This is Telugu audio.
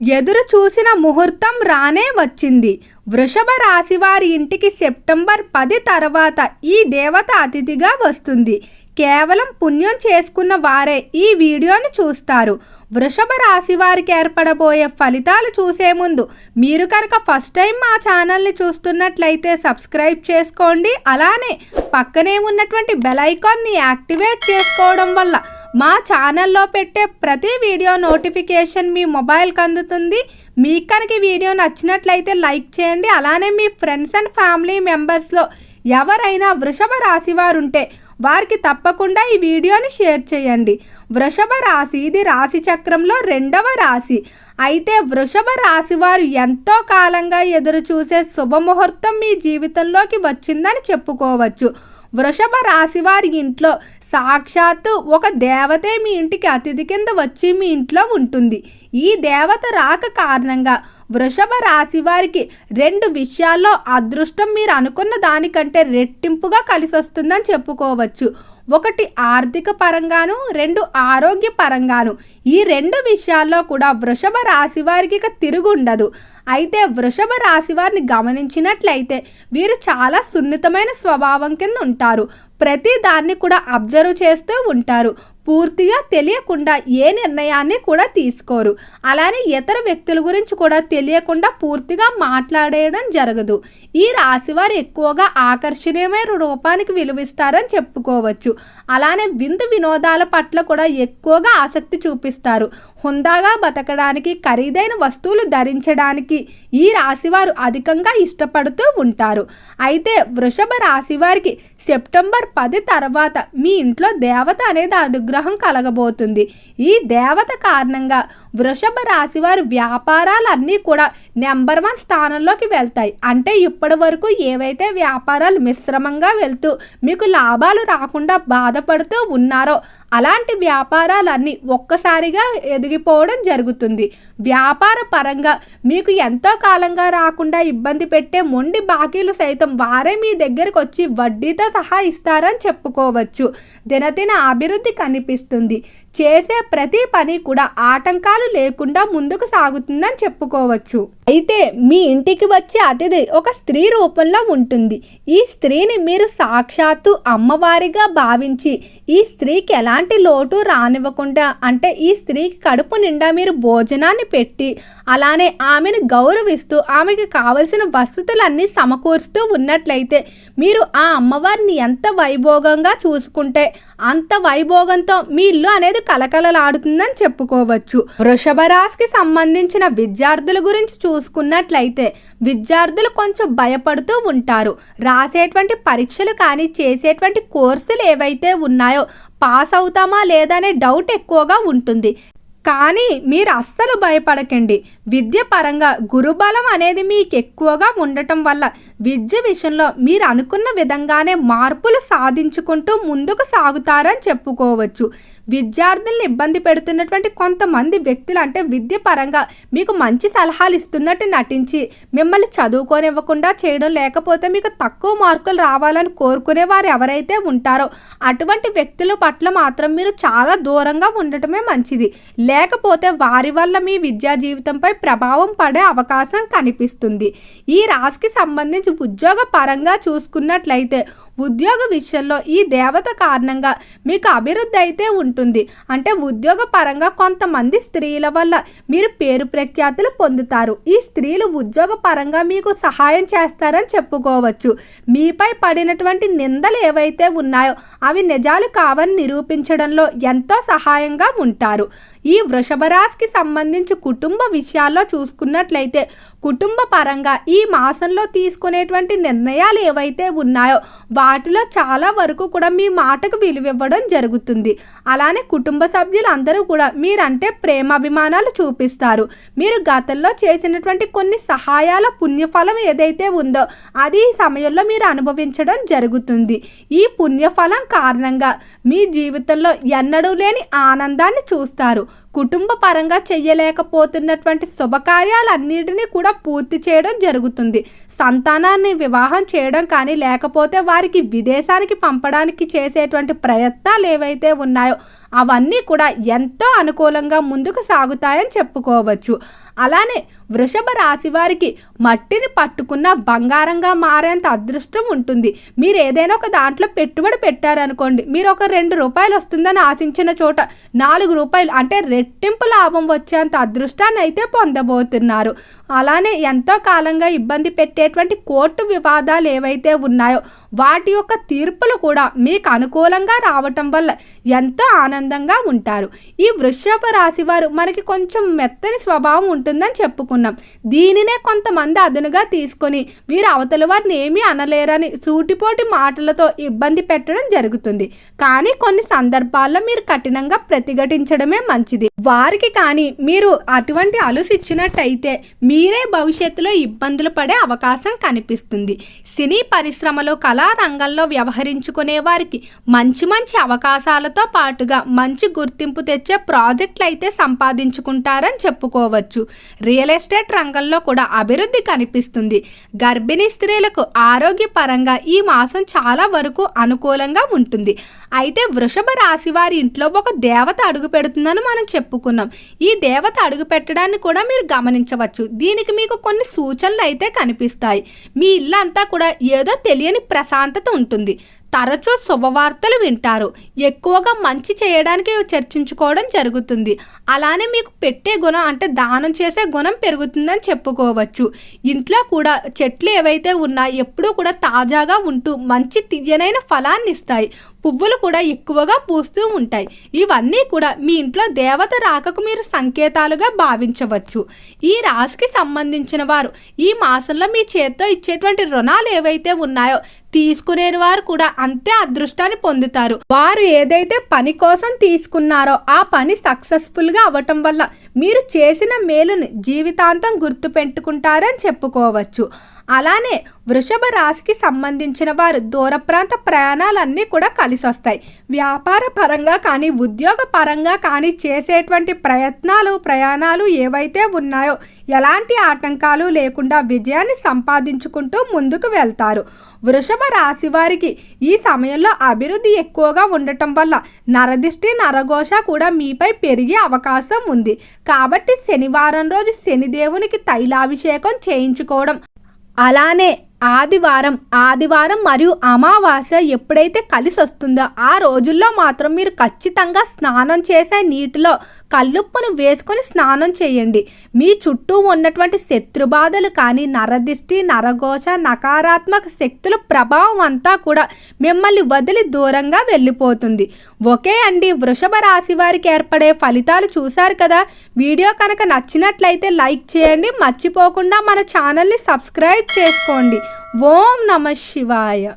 ఎదురు చూసిన ముహూర్తం రానే వచ్చింది. వృషభ రాశి వారి ఇంటికి సెప్టెంబర్ పది తర్వాత ఈ దేవత అతిథిగా వస్తుంది. కేవలం పుణ్యం చేసుకున్న వారే ఈ వీడియోని చూస్తారు. వృషభ రాశి వారికి ఏర్పడబోయే ఫలితాలు చూసే ముందు మీరు కనుక ఫస్ట్ టైం మా ఛానల్ని చూస్తున్నట్లయితే సబ్స్క్రైబ్ చేసుకోండి. అలానే పక్కనే ఉన్నటువంటి బెల్ ఐకాన్ని యాక్టివేట్ చేసుకోవడం వల్ల మా ఛానల్లో పెట్టే ప్రతి వీడియో నోటిఫికేషన్ మీ మొబైల్కి అందుతుంది. మీకు కనుక వీడియో నచ్చినట్లయితే లైక్ చేయండి. అలానే మీ ఫ్రెండ్స్ అండ్ ఫ్యామిలీ మెంబర్స్లో ఎవరైనా వృషభ రాశి వారు ఉంటే వారికి తప్పకుండా ఈ వీడియోని షేర్ చేయండి. వృషభ రాశి ఇది రాశి చక్రంలో రెండవ రాశి. అయితే వృషభ రాశి వారు ఎంతో కాలంగా ఎదురు చూసే శుభముహూర్తం మీ జీవితంలోకి వచ్చిందని చెప్పుకోవచ్చు. వృషభ రాశి వారి ఇంట్లో సాక్షాత్తు ఒక దేవతే మీ ఇంటికి అతిథి కింద వచ్చి మీ ఇంట్లో ఉంటుంది. ఈ దేవత రాక కారణంగా వృషభ రాశి వారికి రెండు విషయాల్లో అదృష్టం మీరు అనుకున్న దానికంటే రెట్టింపుగా కలిసి వస్తుందని చెప్పుకోవచ్చు. ఒకటి ఆర్థిక పరంగాను రెండు ఆరోగ్య పరంగాను. ఈ రెండు విషయాల్లో కూడా వృషభ రాశి వారికి ఇక తిరుగుండదు అయితే వృషభ రాశి వారిని గమనించినట్లయితే వీరు చాలా సున్నితమైన స్వభావం కింద ఉంటారు. ప్రతి దాన్ని కూడా అబ్జర్వ్ చేస్తూ ఉంటారు. పూర్తిగా తెలియకుండా ఏ నిర్ణయాన్ని కూడా తీసుకోరు. అలానే ఇతర వ్యక్తుల గురించి కూడా తెలియకుండా పూర్తిగా మాట్లాడేయడం జరగదు. ఈ రాశివారు ఎక్కువగా ఆకర్షణీయమైన రూపానికి విలువిస్తారని చెప్పుకోవచ్చు. అలానే విందు వినోదాల పట్ల కూడా ఎక్కువగా ఆసక్తి చూపిస్తారు. హుందాగా బతకడానికి ఖరీదైన వస్తువులు ధరించడానికి ఈ రాశివారు అధికంగా ఇష్టపడుతూ ఉంటారు. అయితే వృషభ రాశి వారికి సెప్టెంబర్ పది తర్వాత మీ ఇంట్లో దేవత అనేది అనుగ్రహం కలగబోతుంది. ఈ దేవత కారణంగా వృషభ రాశి వారి వ్యాపారాలన్నీ కూడా నెంబర్ వన్ స్థానంలోకి వెళ్తాయి. అంటే ఇప్పటి వరకు ఏవైతే వ్యాపారాలు మిశ్రమంగా వెళ్తూ మీకు లాభాలు రాకుండా బాధపడుతూ ఉన్నారో అలాంటి వ్యాపారాలన్నీ ఒక్కసారిగా ఎదిగిపోవడం జరుగుతుంది. వ్యాపార పరంగా మీకు ఎంతో కాలంగా రాకుండా ఇబ్బంది పెట్టే మొండి బాకీలు సైతం వారే మీ దగ్గరకు వచ్చి వడ్డీతో సహా ఇస్తారని చెప్పుకోవచ్చు. దినదిన అభివృద్ధి కనిపిస్తుంది. చేసే ప్రతి పని కూడా ఆటంకాలు లేకుండా ముందుకు సాగుతుందని చెప్పుకోవచ్చు. అయితే మీ ఇంటికి వచ్చే అతిథి ఒక స్త్రీ రూపంలో ఉంటుంది. ఈ స్త్రీని మీరు సాక్షాత్తు అమ్మవారిగా భావించి ఈ స్త్రీకి ఎలాంటి లోటు రానివ్వకుండా అంటే ఈ స్త్రీకి కడుపు నిండా మీరు భోజనాన్ని పెట్టి అలానే ఆమెను గౌరవిస్తూ ఆమెకి కావలసిన వసతులన్నీ సమకూరుస్తూ ఉన్నట్లయితే మీరు ఆ అమ్మవారిని ఎంత వైభోగంగా చూసుకుంటే అంత వైభోగంతో మీ ఇల్లు అనేది కలకలలాడుతుందని చెప్పుకోవచ్చు. వృషభ రాశికి సంబంధించిన విద్యార్థుల గురించి చూసుకున్నట్లయితే విద్యార్థులు కొంచెం భయపడుతూ ఉంటారు. రాసేటువంటి పరీక్షలు కానీ చేసేటువంటి కోర్సులు ఏవైతే ఉన్నాయో పాస్ అవుతామా లేదా అనే డౌట్ ఎక్కువగా ఉంటుంది. కానీ మీరు అస్సలు భయపడకండి. విద్య పరంగా గురుబలం అనేది మీకు ఎక్కువగా ఉండటం వల్ల విద్య విషయంలో మీరు అనుకున్న విధంగానే మార్పులు సాధించుకుంటూ ముందుకు సాగుతారని చెప్పుకోవచ్చు. విద్యార్థుల్ని ఇబ్బంది పెడుతున్నటువంటి కొంతమంది వ్యక్తులు అంటే విద్య పరంగా మీకు మంచి సలహాలు ఇస్తున్నట్టు నటించి మిమ్మల్ని చదువుకోనివ్వకుండా చేయడం లేకపోతే మీకు తక్కువ మార్కులు రావాలని కోరుకునే వారు ఎవరైతే ఉంటారో అటువంటి వ్యక్తుల పట్ల మాత్రం మీరు చాలా దూరంగా ఉండటమే మంచిది. లేకపోతే వారి వల్ల మీ విద్యా జీవితంపై ప్రభావం పడే అవకాశం కనిపిస్తుంది. ఈ రాశికి సంబంధించి ఉద్యోగ పరంగా చూసుకున్నట్లయితే ఉద్యోగ విషయంలో ఈ దేవత కారణంగా మీకు అభివృద్ధి అయితే ఉంటుంది. అంటే ఉద్యోగ పరంగా కొంతమంది స్త్రీల వల్ల మీరు పేరు ప్రఖ్యాతులు పొందుతారు. ఈ స్త్రీలు ఉద్యోగ పరంగా మీకు సహాయం చేస్తారని చెప్పుకోవచ్చు. మీపై పడినటువంటి నిందలు ఏవైతే ఉన్నాయో అవి నిజాలు కావని నిరూపించడంలో ఎంతో సహాయంగా ఉంటారు. ఈ వృషభ రాశికి సంబంధించి కుటుంబ విషయాల్లో చూసుకున్నట్లయితే కుటుంబ పరంగా ఈ మాసంలో తీసుకునేటువంటి నిర్ణయాలు ఏవైతే ఉన్నాయో వాటిలో చాలా వరకు కూడా మీ మాటకు విలువివ్వడం జరుగుతుంది. అలానే కుటుంబ సభ్యులు అందరూ కూడా మీరంటే ప్రేమాభిమానాలు చూపిస్తారు. మీరు గతంలో చేసినటువంటి కొన్ని సహాయాల పుణ్యఫలం ఏదైతే ఉందో అది ఈ సమయంలో మీరు అనుభవించడం జరుగుతుంది. ఈ పుణ్యఫలం కారణంగా మీ జీవితంలో ఎన్నడూ లేని ఆనందాన్ని చూస్తారు. కుటుంబ పరంగా చెయ్యలేకపోతున్నటువంటి శుభకార్యాలన్నిటినీ కూడా పూర్తి చేయడం జరుగుతుంది. సంతానాన్ని వివాహం చేయడం కానీ లేకపోతే వారికి విదేశానికి పంపడానికి చేసేటువంటి ప్రయత్నాలు ఏవైతే ఉన్నాయో అవన్నీ కూడా ఎంతో అనుకూలంగా ముందుకు సాగుతాయని చెప్పుకోవచ్చు. అలానే వృషభ రాశి వారికి మట్టిని పట్టుకున్న బంగారంగా మారేంత అదృష్టం ఉంటుంది. మీరు ఏదైనా ఒక దాంట్లో పెట్టుబడి పెట్టారనుకోండి మీరు ఒక రెండు రూపాయలు వస్తుందని ఆశించిన చోట నాలుగు రూపాయలు అంటే రెట్టింపు లాభం వచ్చేంత అదృష్టాన్ని అయితే పొందబోతున్నారు. అలానే ఎంతో కాలంగా ఇబ్బంది పెట్టేటువంటి కోర్టు వివాదాలు ఏవైతే ఉన్నాయో వాటి యొక్క తీర్పులు కూడా మీకు అనుకూలంగా రావటం వల్ల ఎంతో ఆనందంగా ఉంటారు. ఈ వృషభ రాశి వారు మనకి కొంచెం మెత్తని స్వభావం ఉంటుందని చెప్పుకున్నాం. దీనినే కొంతమంది అదునుగా తీసుకొని వీరు అవతల వారిని ఏమీ అనలేరని సూటిపోటి మాటలతో ఇబ్బంది పెట్టడం జరుగుతుంది. కానీ కొన్ని సందర్భాల్లో మీరు కఠినంగా ప్రతిఘటించడమే మంచిది. వారికి కానీ మీరు అటువంటి అలుసు ఇచ్చినట్టయితే మీరే భవిష్యత్తులో ఇబ్బందులు పడే అవకాశం కనిపిస్తుంది. సినీ పరిశ్రమలో కళారంగంలో వ్యవహరించుకునే వారికి మంచి మంచి అవకాశాలతో పాటుగా మంచి గుర్తింపు తెచ్చే ప్రాజెక్టులు అయితే సంపాదించుకుంటారని చెప్పుకోవచ్చు. రియల్ ఎస్టేట్ రంగంలో కూడా అభివృద్ధి కనిపిస్తుంది. గర్భిణీ స్త్రీలకు ఆరోగ్యపరంగా ఈ మాసం చాలా వరకు అనుకూలంగా ఉంటుంది. అయితే వృషభ రాశి వారి ఇంట్లో ఒక దేవత అడుగు పెడుతుందని మనం చెప్పుకున్నాం. ఈ దేవత అడుగు పెట్టడాన్ని కూడా మీరు గమనించవచ్చు. దీనికి మీకు కొన్ని సూచనలు అయితే కనిపిస్తాయి. మీ ఇల్లు అంతా కూడా ఏదో తెలియని ప్రశాంతత ఉంటుంది. తరచూ శుభవార్తలు వింటారు. ఎక్కువగా మంచి చేయడానికి చర్చించుకోవడం జరుగుతుంది. అలానే మీకు పెట్టే గుణం అంటే దానం చేసే గుణం పెరుగుతుందని చెప్పుకోవచ్చు. ఇంట్లో కూడా చెట్లు ఏవైతే ఉన్నా ఎప్పుడూ కూడా తాజాగా ఉంటూ మంచి తీయనైన ఫలాన్ని ఇస్తాయి. పువ్వులు కూడా ఎక్కువగా పూస్తూ ఉంటాయి. ఇవన్నీ కూడా మీ ఇంట్లో దేవత రాకకు మీరు సంకేతాలుగా భావించవచ్చు. ఈ రాశికి సంబంధించిన వారు ఈ మాసంలో మీ చేత్తో ఇచ్చేటువంటి రుణాలు ఏవైతే ఉన్నాయో తీసుకునే వారు కూడా అంతే అదృష్టాన్ని పొందుతారు. వారు ఏదైతే పని కోసం తీసుకున్నారో ఆ పని సక్సెస్ఫుల్గా అవ్వటం వల్ల మీరు చేసిన మేలుని జీవితాంతం గుర్తు పెట్టుకుంటారని చెప్పుకోవచ్చు. అలానే వృషభ రాశికి సంబంధించిన వారు దూర ప్రాంత ప్రయాణాలన్నీ కూడా కలిసి వస్తాయి వ్యాపార పరంగా కానీ ఉద్యోగ పరంగా కానీ చేసేటువంటి ప్రయత్నాలు ప్రయాణాలు ఏవైతే ఉన్నాయో ఎలాంటి ఆటంకాలు లేకుండా విజయాన్ని సంపాదించుకుంటూ ముందుకు వెళ్తారు. వృషభ రాశి వారికి ఈ సమయంలో అభివృద్ధి ఎక్కువగా ఉండటం వల్ల నరదిష్టి నరఘోష కూడా మీపై పెరిగే అవకాశం ఉంది. కాబట్టి శనివారం రోజు శనిదేవునికి తైలాభిషేకం చేయించుకోవడం అలానే ఆదివారం ఆదివారం మరియు అమావాస్య ఎప్పుడైతే కలిసి వస్తుందో ఆ రోజుల్లో మాత్రం మీరు ఖచ్చితంగా స్నానం చేసే నీటిలో కల్లుప్పును వేసుకొని స్నానం చేయండి. మీ చుట్టూ ఉన్నటువంటి శత్రుబాధలు కానీ నరదిష్టి నరఘోష నకారాత్మక శక్తుల ప్రభావం అంతా కూడా మిమ్మల్ని వదిలి దూరంగా వెళ్ళిపోతుంది. ఒకే అండి వృషభ రాశి వారికి ఏర్పడే ఫలితాలు చూశారు కదా? వీడియో కనుక నచ్చినట్లయితే లైక్ చేయండి. మర్చిపోకుండా మన ఛానల్ని సబ్స్క్రైబ్ చేసుకోండి. ఓం నమ శివాయ.